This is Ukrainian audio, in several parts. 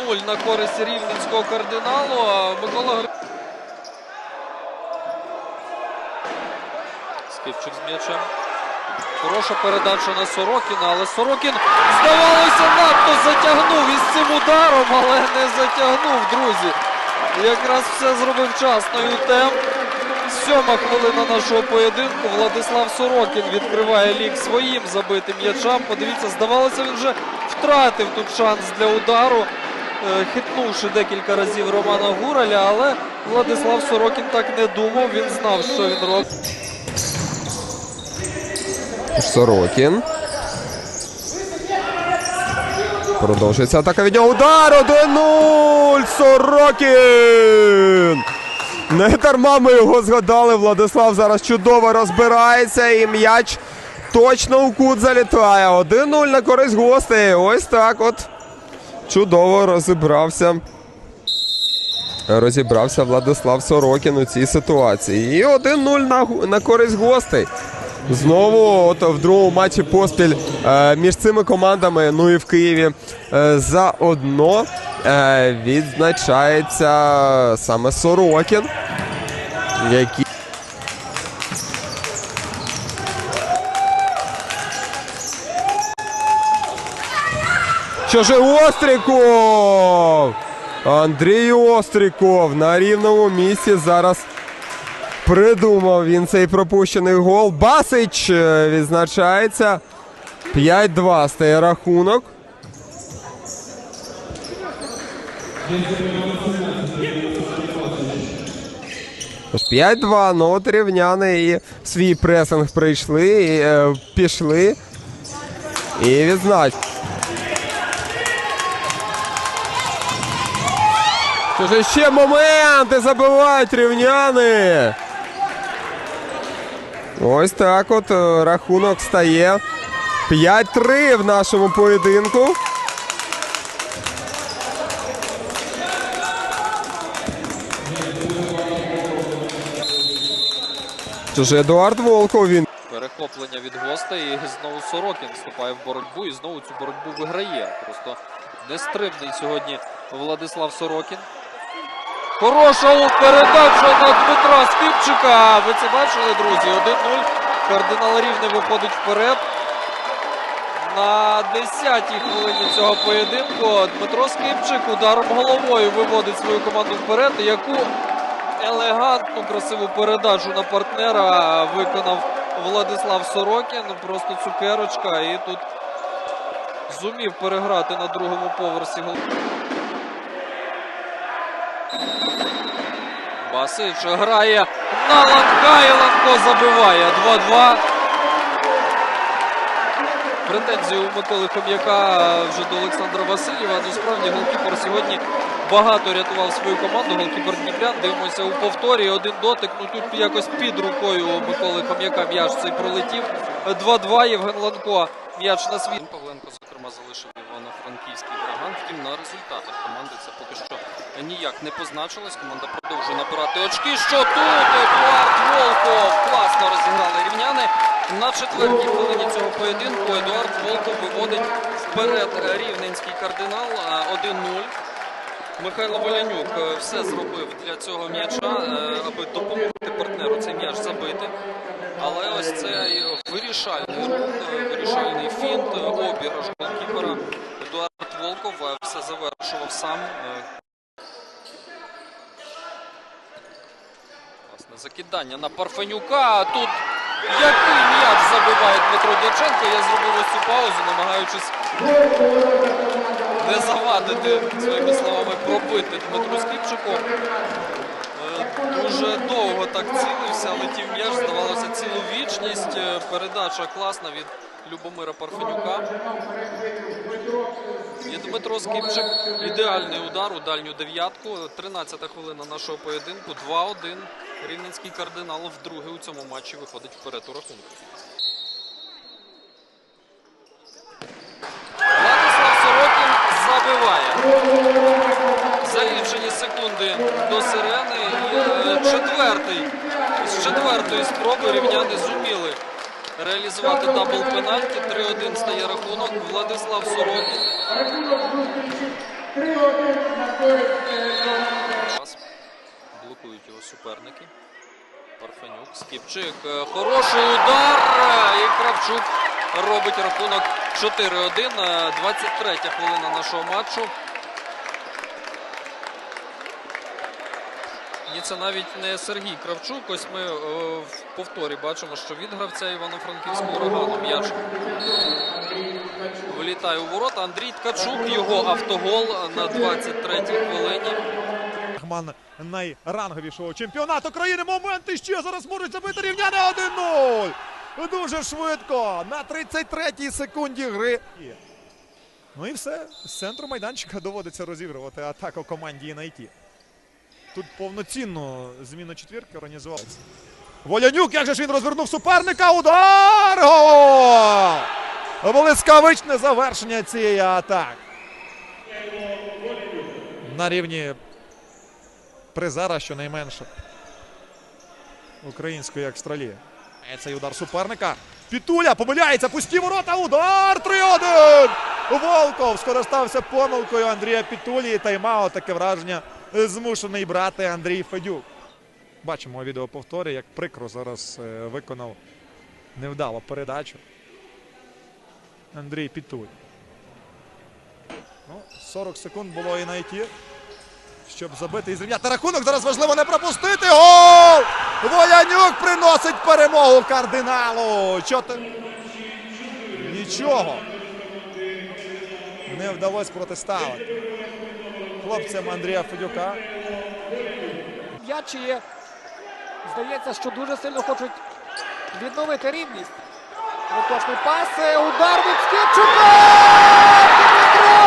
2-0 на користь рівненського кардиналу. Микола Гри... Скипчик з м'ячем. Хороша передача на Сорокіна, але Сорокін, здавалося, надто затягнув із цим ударом, але не затягнув, друзі. Якраз все зробив вчасно ЮТЕМ. Сьома хвилина нашого поєдинку. Владислав Сорокін відкриває лік своїм забитим м'ячам. Подивіться, здавалося, він вже втратив тут шанс для удару, хитнувши декілька разів Романа Гураля, але Владислав Сорокін так не думав. Він знав, що він робить. Сорокін. Продовжується атака від нього. Удар 1-0! Сорокін! Не дарма ми його згадали. Владислав зараз чудово розбирається і м'яч точно у кут залітає. 1-0 на користь гостей. Ось так от. Чудово розібрався. Розібрався Владислав Сорокін у цій ситуації. І 1-0 на, на користь гостей. Знову, от в другому матчі поспіль е, між цими командами, ну і в Києві, е, заодно е, відзначається саме Сорокін, який. Же Остріков? Андрій Остріков на рівному місці зараз Придумав він цей пропущений гол. Басич е, відзначається. 5-2 стає рахунок. Тож 5-2, ну от рівняни і свій пресинг прийшли, і, е, пішли. І відзнач. Що ж ще моменти забивають рівняни. Ось так от е, рахунок стає 5-3 в нашому поєдинку. Ж Едуард Волков він Перехоплення від гостей і знову Сорокін вступає в боротьбу і знову цю боротьбу виграє. Просто нестримний сьогодні Владислав Сорокін. Хороша передача на Дмитра Скипчика. Ви це бачили, друзі? 1-0. Кардинал Рівне виходить вперед. На 10-й хвилині цього поєдинку Дмитро Скипчик ударом головою виводить свою команду вперед, яку елегантну красиву передачу на партнера виконав Владислав Сорокін. Просто цукерочка. І тут зумів переграти на другому поверсі. Басич грає на Ланка і Ланко забиває 2-2. Претензії у Миколи Хом'яка вже до Олександра Васильєва. Ну справді голкіпер сьогодні багато рятував свою команду. Голкіпер Дніпрян. Дивимося у повторі. Один дотик. Ну тут якось під рукою у Миколи Хом'яка м'яч цей пролетів. 2-2. Євген Ланко. М'яч на світ. Павленко, зокрема, залишив Івано-Франківський ураган. Втім, на результатах команди це поки що ніяк не позначилось. Команда продовжує набирати очки. Що тут? Едуард Волков. Класно розіграли рівняни. На четвертій хвилині цього поєдинку Едуард Волков виводить вперед рівненський кардинал е, 1-0. Михайло Волянюк е, все зробив для цього м'яча, е, аби допомогти партнеру цей м'яч забити. Але ось цей вирішальний рух, е, вирішальний фінт, обіграш. Е, все завершував сам. е, Власне, закидання на Парфенюка. А Тут який м'яч забиває Дмитро Дяченко. Я зробив ось цю паузу, намагаючись не завадити своїми словами пробити Дмитру Скіпчику. Е, Дуже довго так цілився, летів м'яч, здавалося, цілу вічність. Е, Передача класна від Любомира Парфенюка. І Дмитро Скіпчик. Ідеальний удар у дальню дев'ятку. 13-та хвилина нашого поєдинку. 2-1. Рівненський кардинал вдруге у цьому матчі виходить вперед у рахунку. Владислав Сорокін забиває. За лічені секунди до сирени. І е, четвертий з четвертої спроби рівняти зуб реалізувати дабл пенальті. 3-1 стає рахунок. Владислав Сорокін. Блокують його суперники. Парфенюк, Скіпчик. Хороший удар. І Кравчук робить рахунок 4-1. Е, 23 хвилина нашого матчу. Ні, це навіть не Сергій Кравчук. Ось ми е, в повторі бачимо, що від гравця Івано-Франківського урагану м'яч вилітає у ворота. Андрій Ткачук, його автогол на 23-й хвилині. Рахман найранговішого чемпіонату країни. Моменти ще зараз можуть забити рівняне 1-0. Дуже швидко. На 33-й секунді гри. Ну і все. З центру майданчика доводиться розігрувати атаку команді Інайті. Тут повноцінно зміну четвірки організувалася. Волянюк, як же ж він розвернув суперника. Удар! Блискавичне завершення цієї атаки. На рівні призера щонайменше української екстралії. Цей удар суперника. Пітуля помиляється, пусті ворота. Удар 3-1. Волков скористався помилкою Андрія Пітулі. І Тайм-аут, таке враження змушений брати Андрій Федюк. Бачимо у відеоповторі, як прикро зараз е, виконав невдало передачу. Андрій Пітуль. Ну, 40 секунд було і на ІТ щоб забити і зрівняти рахунок. Зараз важливо не пропустити. Гол! Волянюк приносить перемогу кардиналу. Чотир... Нічого. Не вдалося протиставити. Хлопцям Андрія Федюка. М'ячі здається, що дуже сильно хочуть відновити рівність. Виточний пас, е, удар від Скіпчука! Дмитро!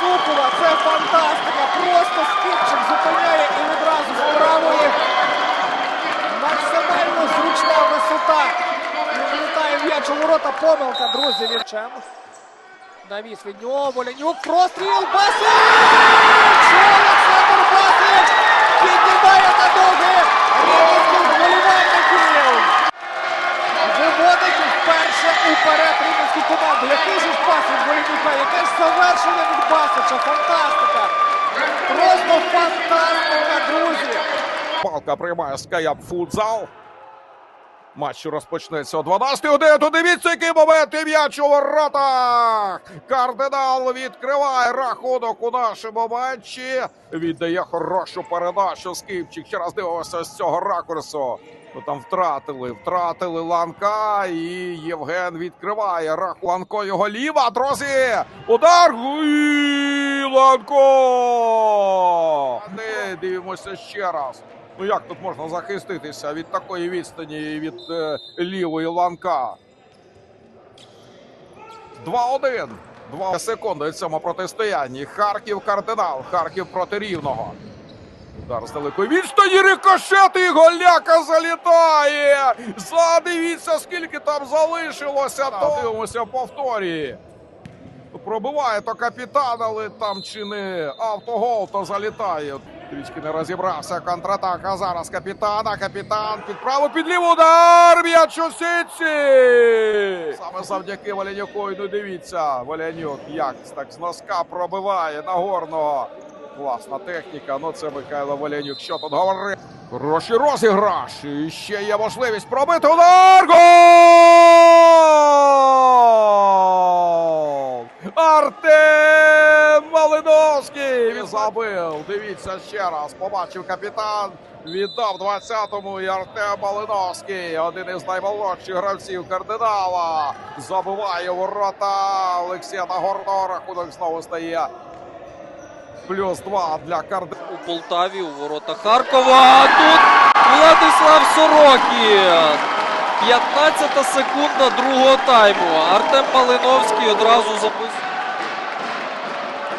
Супова, це фантастика! Просто Скіпчик зупиняє і відразу з правої максимально зручна висота. Влітає м'яч у ворота. Помилка, друзі, від Чем. Навіс від нього, Волянюк, простріл, Басич! Олександр Басич піднімає на ноги рівненських вболівальників! Виводить вперше уперед рівненську команду. Який же від Волянюка, яке ж завершення від Басича, фантастика! Просто фантастика, друзі! Палка приймає Скаяп футзал. Матч розпочнеться о 12 годину. Дивіться, який момент і м'яч у воротах. Кардинал відкриває рахунок у нашому матчі. Віддає хорошу передачу. Скипчик. Ще раз дивимося з цього ракурсу. Ну, там втратили, втратили Ланка і Євген відкриває рахунок. Ланко його ліва, друзі! Удар! І Ланко! Не дивимося ще раз. Ну як тут можна захиститися від такої відстані і від е, лівої ланка? 2-1. Два секунди в цьому протистоянні. Харків кардинал. Харків проти рівного. Удар з далекої відстані рикошет і голяка залітає. Задивіться, скільки там залишилося. То дивимося повторі. Пробиває то капітан, але там чи не автогол, то залітає. Трішки не розібрався. Контратака зараз капітана. Капітан під праву під ліву удар. М'яч у сітці. Саме завдяки Валянюку. Ну дивіться, Валянюк як так з носка пробиває Нагорного. Класна техніка. Ну це Михайло Валянюк. Що тут говорить? Хороший розіграш. І ще є можливість пробити удар. Гол! Артем Він забив. Дивіться ще раз. Побачив капітан. Віддав 20-му і Артем Малиновський. Один із наймолодших гравців кардинала. Забиває ворота Олексія Нагорного. Рахунок знову стає. Плюс два для кардинала. у Полтаві у ворота Харкова. А Тут Владислав Сорокін. 15 секунда другого тайму. Артем Малиновський одразу записує.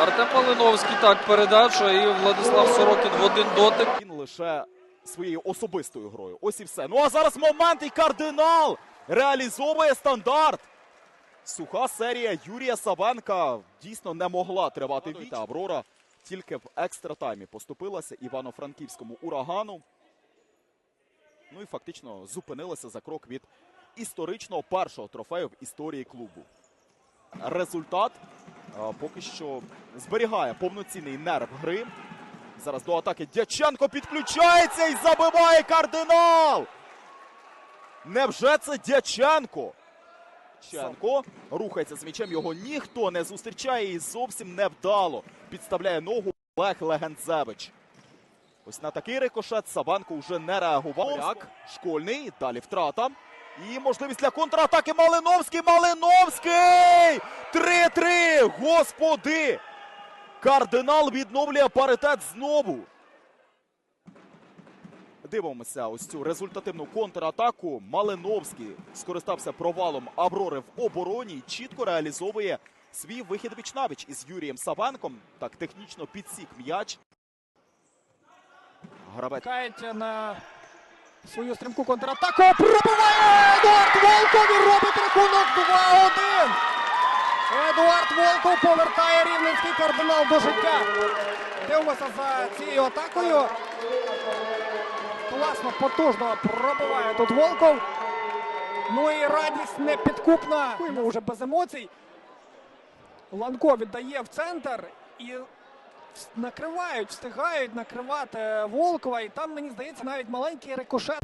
Артем Малиновський так передача і Владислав Сорокін в один дотик. він лише своєю особистою грою. Ось і все. Ну а зараз момент і кардинал реалізовує стандарт. Суха серія Юрія Савенка дійсно не могла тривати віта. Аврора тільки в екстра таймі поступилася Івано-Франківському урагану. Ну і фактично зупинилася за крок від історичного першого трофею в історії клубу. Результат поки що зберігає повноцінний нерв гри. Зараз до атаки Дяченко підключається і забиває кардинал. Невже це Дяченко? Дяченко рухається з м'ячем, його ніхто не зустрічає і зовсім невдало. Підставляє ногу Олег Легензевич. Ось на такий рикошет Саванко вже не реагував. Як? Школьний, далі втрата. І можливість для контратаки Малиновський. Малиновський! 3-3! Господи! Кардинал відновлює паритет знову. Дивимося ось цю результативну контратаку. Малиновський скористався провалом Аврори в обороні і чітко реалізовує свій вихід віч-навіч із Юрієм Савенком. Так технічно підсік м'яч. Гравець Чекають на свою стрімку контратаку. Пробиває Едуард Волков і робить рахунок 2-1. Едуард Волков повертає рівненський кардинал до життя. Дивимося за цією атакою. Класно, потужно пробиває тут Волков. Ну і радість непідкупна. Йому вже без емоцій. Ланко віддає в центр і накривають, встигають накривати Волкова. І там, мені здається, навіть маленький рикошет.